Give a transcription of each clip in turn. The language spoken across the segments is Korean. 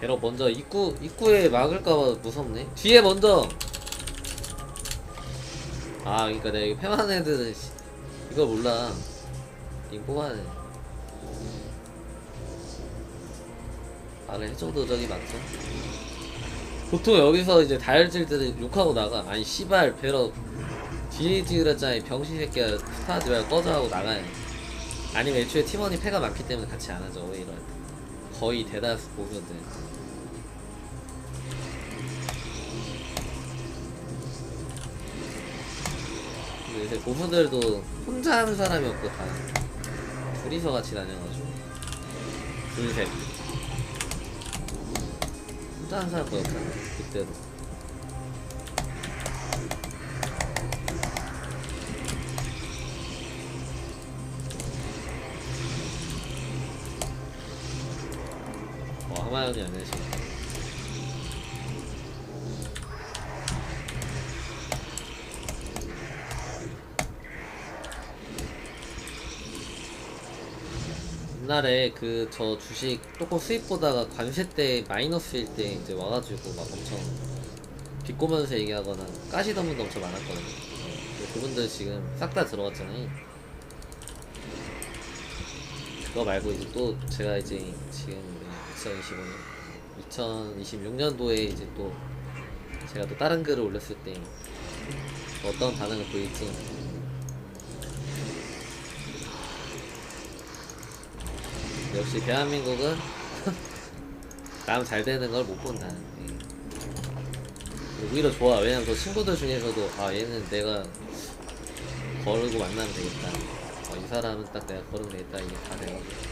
배로 먼저 입구 입구에 막을까봐 무섭네. 뒤에 먼저. 아, 그러니까 내가 이거 패만 애들은 씨, 이걸 몰라. 이거 뽑아야 돼. 아래 해적 도적이 많죠. 보통 여기서 이제 다혈질 때는 욕하고 나가. 아니 씨발 배로 뒤에 뒤그랬잖아. 병신 새끼야 스타하지 말고 꺼져 하고 나가야 돼. 아니면 애초에 팀원이 패가 많기 때문에 같이 안 하죠 오히려 거의 대다수 보면은 근데 요새 고수들도 혼자 하는 사람이 없고 다 둘이서 같이 다녀가지고. 둘셋. 혼자 하는 사람 없잖아 그때도 안 되시 옛날에 그 저 주식 조금 수익 보다가 관세 때 마이너스일 때 이제 와가지고 막 엄청 비꼬면서 얘기하거나 까시던 분도 엄청 많았거든요. 근데 그분들 지금 싹 다 들어갔잖아요. 그거 말고 이제 또 제가 이제 지금 2025년, 2026년도에 이제 또 제가 또 다른 글을 올렸을 때 어떤 반응을 보일지 역시 대한민국은 남 잘 되는 걸 못 본다. 예. 오히려 좋아. 왜냐면 저 친구들 중에서도 아 얘는 내가 거르고 만나면 되겠다. 어, 이 사람은 딱 내가 거르면 되겠다. 이게 다 돼가지고.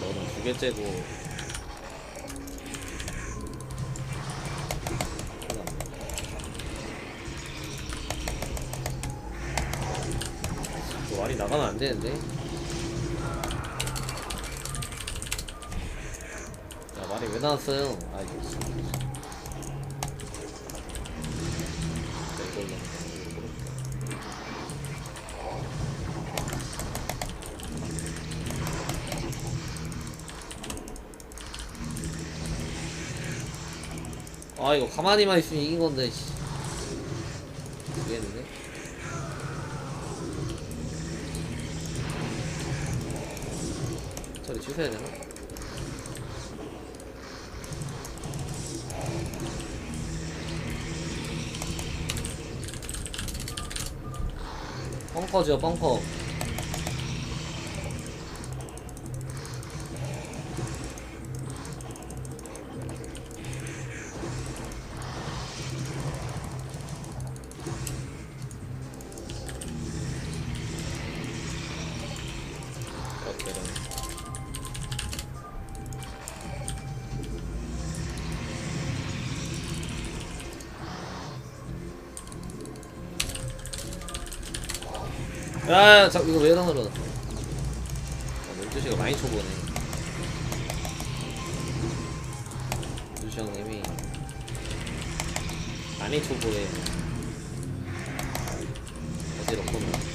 너는 두 개째고 저 말이 나가면 안 되는데. 야 말이 왜 나왔어요? 아 이거. 씨. 네, 이걸로. 아 이거 가만히만 있으면 이긴 건데. 씨. 모르겠는데. 저리 취소해야 되나? 벙커죠 벙커 자, 이거 왜 이러는 거야? 아, 12시가 많이 초보네. 유시 형님이 많이 초보해. 어지럽구나.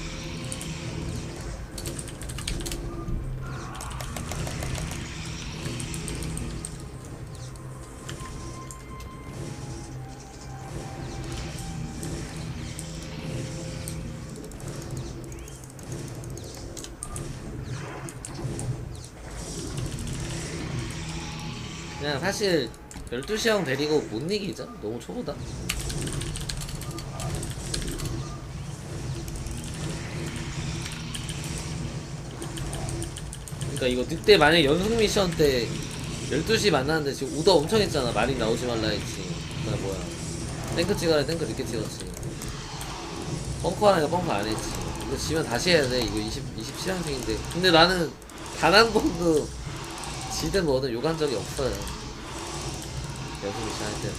사실 12시 형 데리고 못 이기죠? 너무 초보다. 그러니까 이거 늑대 만약 연속 미션 때 12시 만났는데 지금 우더 엄청 했잖아. 마린 나오지 말라 했지. 그 뭐야. 탱크 찍어라 탱크 늦게 찍었지. 벙커 하니까 벙커 안 했지. 이거 지면 다시 해야 돼. 이거 20, 27연승인데. 근데 나는 단 한 번도 지든 뭐든 욕한 적이 없어요. 미션 할 때.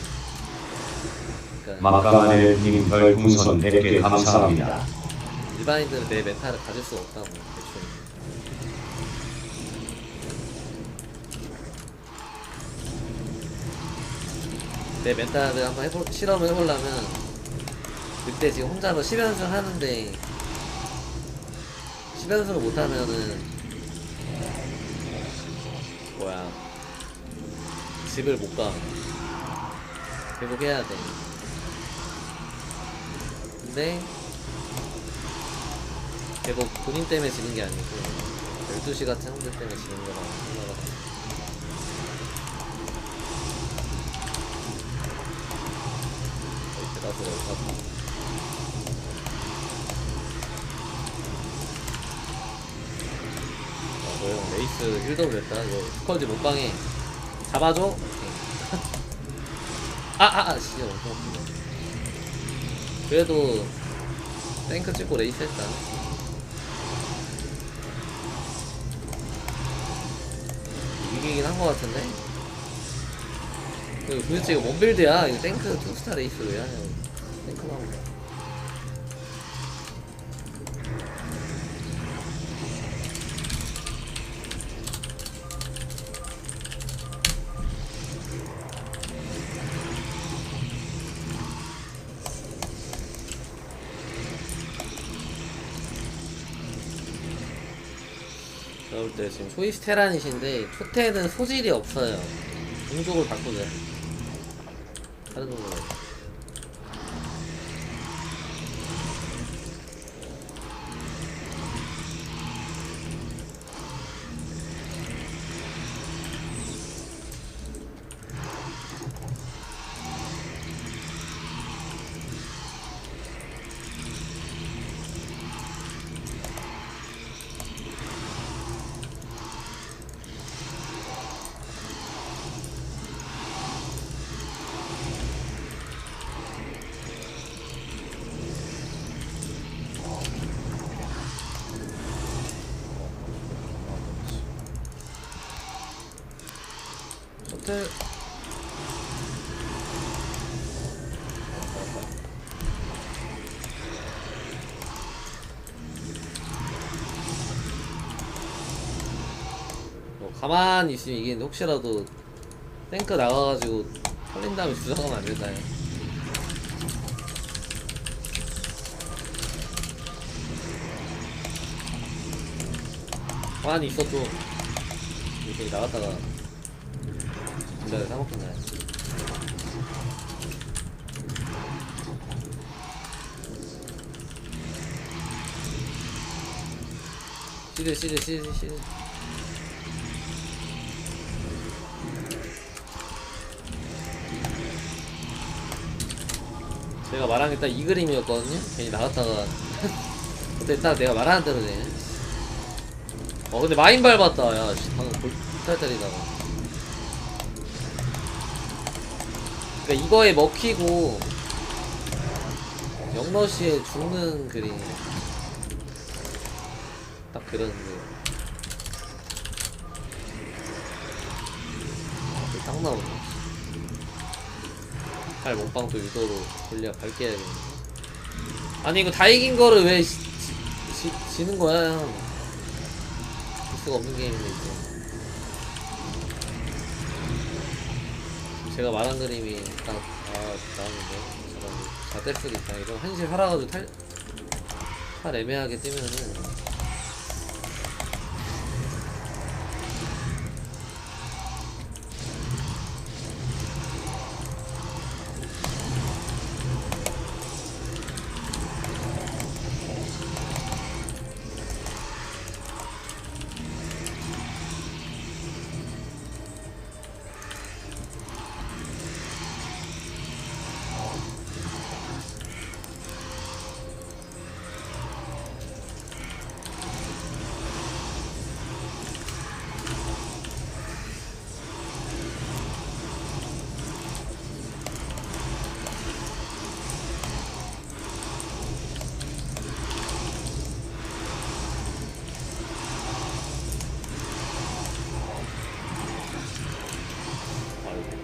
그러니까 막가마네님 별풍선 100개 감사합니다. 일반인들은 내 멘탈을 가질 수 없다고 대충. 내 멘탈을 한번 해볼 실험을 해보려면 그때 지금 혼자서 10연승 하는데 10연승을 못하면은 뭐야 집을 못가 계속 해야 돼 근데 계속 본인 때문에 지는 게 아니고 12시 같은 형들 때문에 지는 거라고 생각을 대다수가 여기서 어, 너형 레이스 1도 됐다. 이거 스컬지 못방해. 잡아줘? 아, 아, 아, 씨, 엄청 아프네. 그래도, 탱크 찍고 레이스 했다. 이기긴 한거 같은데? 도대체 이거 뭔 빌드야? 이거 탱크 투스타 레이스로 왜 하냐고. 탱크 나오고. 제가 볼 때 지금 초이 스 테란이신데 초테는 소질이 없어요. 종족을 바꾸자. 다른 종 족. 셔틀 뭐 가만히 있으면 이게 혹시라도 탱크 나가가지고 털린 다음에 주장하면 안 된다요 가만히 있어도 이렇게 나갔다가 분량을 사먹겠나요? 시드 시드 시드 시드 제가 말한 게 딱 이 그림이었거든요? 괜히 나갔다가. 그때 딱 내가 말하는 대로 되네. 어 근데 마인 밟았다. 야 씨, 방금 볼탈 때리다가 그러니까 이거에 먹히고 영러시에 죽는 그림. 딱 그렸는데 딱 나오네. 팔 몸빵도 유도로 골리아 밝게 해야겠네 아니 이거 다 이긴 거를 왜 지, 지, 지는 거야 형? 질 수가 없는 게임인데 이거 제가 말한 그림이 딱 아, 나왔는데 잠깐만 자대스도 있다. 이런 한실 팔아가지고 탈, 탈 애매하게 뜨면은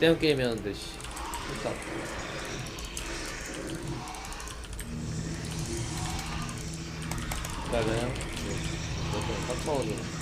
100대형 게임이었는데 씨. 진짜 기다려요 몇번 딱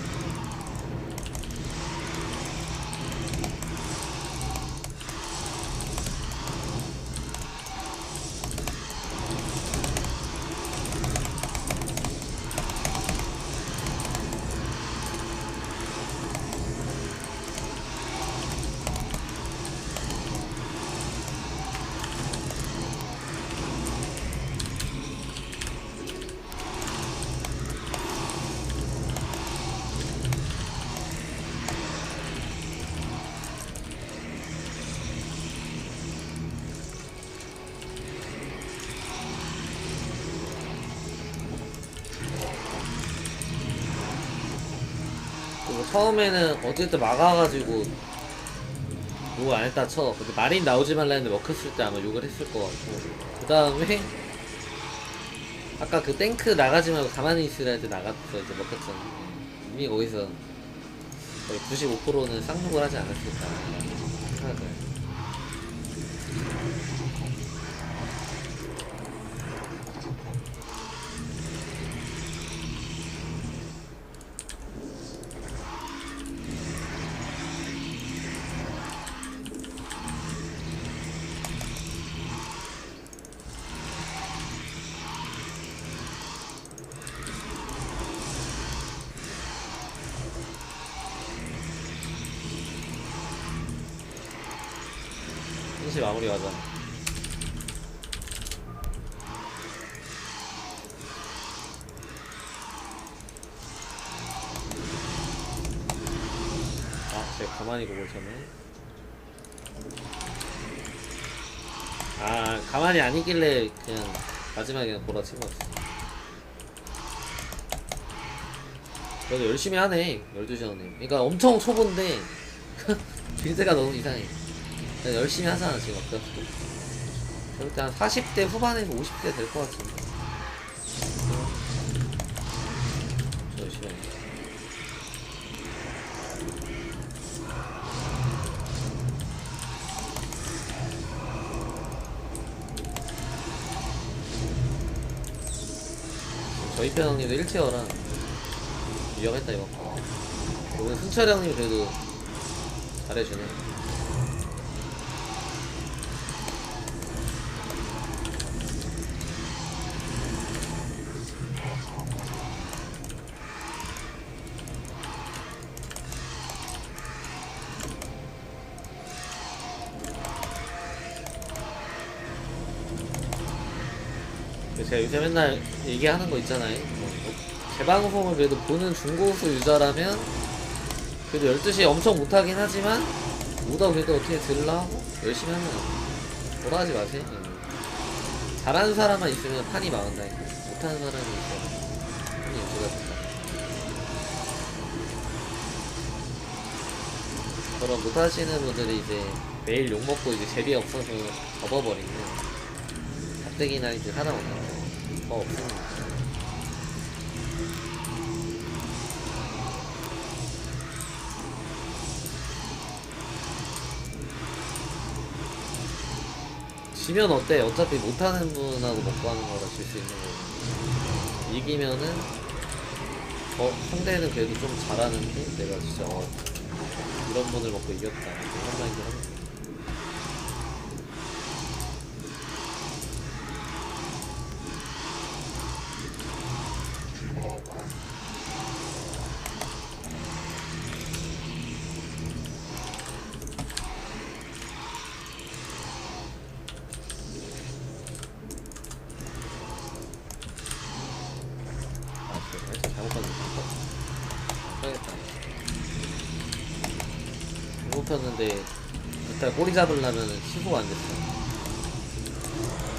처음에는 어쨌든 막아가지고 욕을 안 했다 쳐. 근데 마린 나오지 말라 했는데 먹혔을 때 아마 욕을 했을 것 같고. 그 다음에 아까 그 탱크 나가지 말고 가만히 있으라 할 때 나갔어. 이제 먹혔잖아. 이미 거기서 거의 95%는 쌍욕을 하지 않았을까 생각을. 현실 마무리 가자. 아, 제가 가만히 보고 있었네. 아, 가만히 안 있길래 그냥 마지막에 그냥 몰아친 거 같아. 그래도 열심히 하네, 12시 형님. 그러니까 엄청 초보인데, 빌드가 너무 이상해. 열심히 하잖아 지금 아까부터 절대 한 40대 후반에서 50대 될 것 같은데. 하네. 저희 편 형님도 1티어라 위험했다 이거. 오늘 승철 형님 그래도 잘해주네 제가 요새 맨날 얘기하는 거 있잖아요. 뭐, 제 방송을 그래도 보는 중고수 유저라면 그래도 12시에 엄청 못하긴 하지만 오더 그래도 어떻게 들으려 하고 열심히 하면 뭐라 하지 마세요. 예. 잘하는 사람만 있으면 판이 망한다니까. 못하는 사람이 있어요. 판이 유지가 된다. 저런 못하시는 분들이 이제 매일 욕먹고 이제 재미없어서 접어버리면 가뜩이나 이제 살아오는 거더 없습니다. 지면 어때? 어차피 못하는 분하고 먹고 하는 거라 질 수 있는 거고 이기면은 어 상대는 그래도 좀 잘하는데 내가 진짜 어 이런 분을 먹고 이겼다 이런 마인드를 하는 잡으려면 시도가 안 됐어. 어,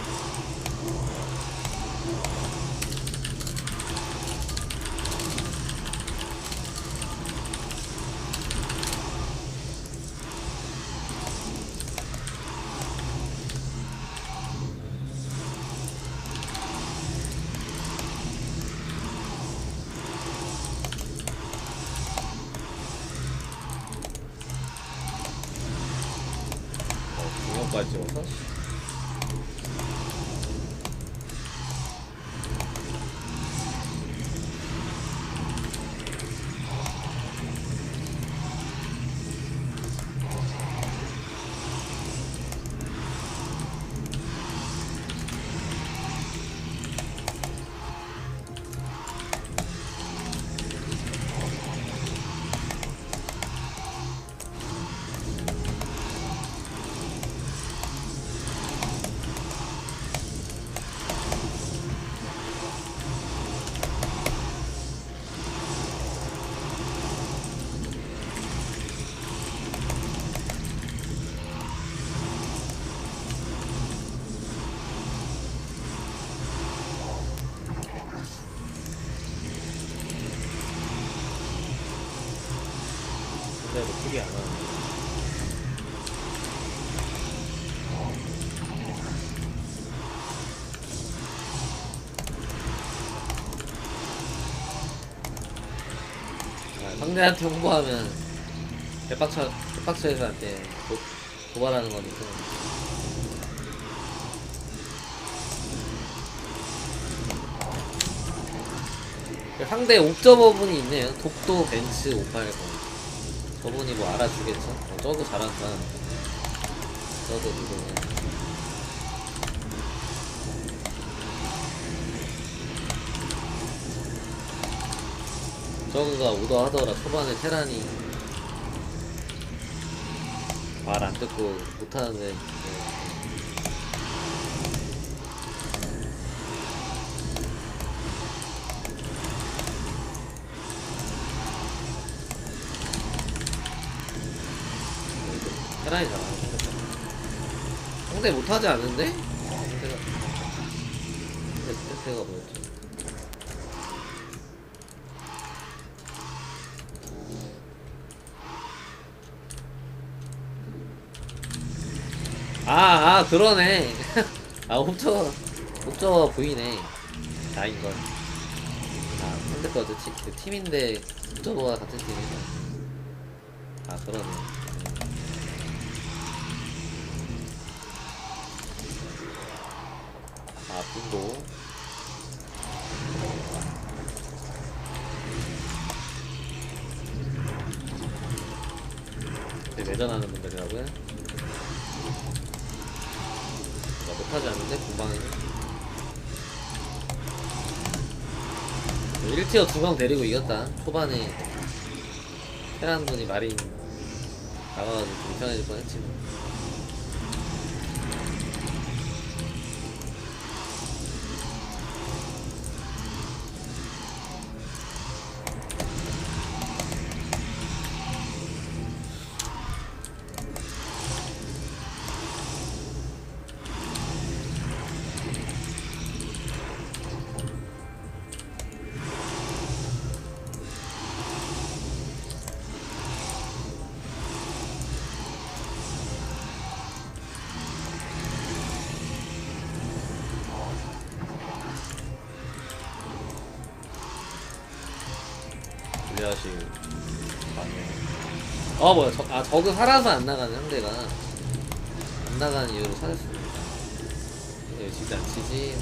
노프리 안. 아, 상대한테 홍보하면 대박쳐 대박쳐에서한테 도, 도발하는 거니까. 상대 옥저버분이 있네요. 독도 벤츠 580. 저분이 뭐 알아주겠죠? 어, 저도 잘한다. 저도 누구냐. 저그가 오더 하더라. 초반에 테란이 말 안 듣고 못하는데. 네. 테란이 잘하는 상대 못하지 않은데? 상대가 상대가 뭐였지? 아, 아, 그러네. 아, 옵저버, 옵저버 보이네. 다인걸. 아, 상대 거 어째 그 팀인데, 옵저버가 같은 팀이다. 아, 그러네. 아, 빙고. 네, 매전하는 분들이라고요? 나 못하지 않는데? 금방에 1티어 두명 데리고 이겼다 초반에 테란 분이 마린 나가가지고 좀 이상해질 뻔했지 뭐. 어 뭐야. 저, 아 저그 살아서 안 나가는 상대가. 안 나가는 이유를 찾았습니다. 왜 치지 안 치지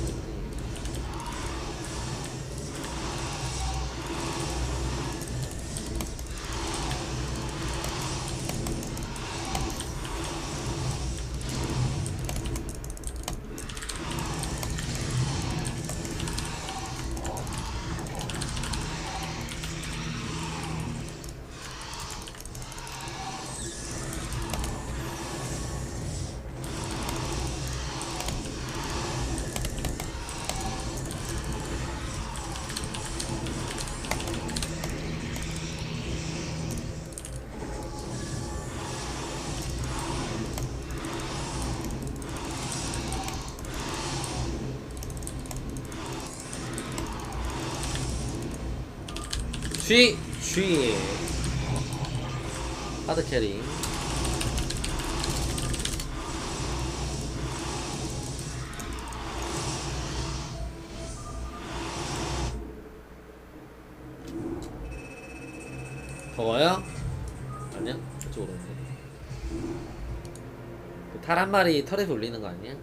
G G 하드 캐리 더워요? 아니야? 이쪽으로 오는데 그탈한 마리 털에 올리는 거 아니야?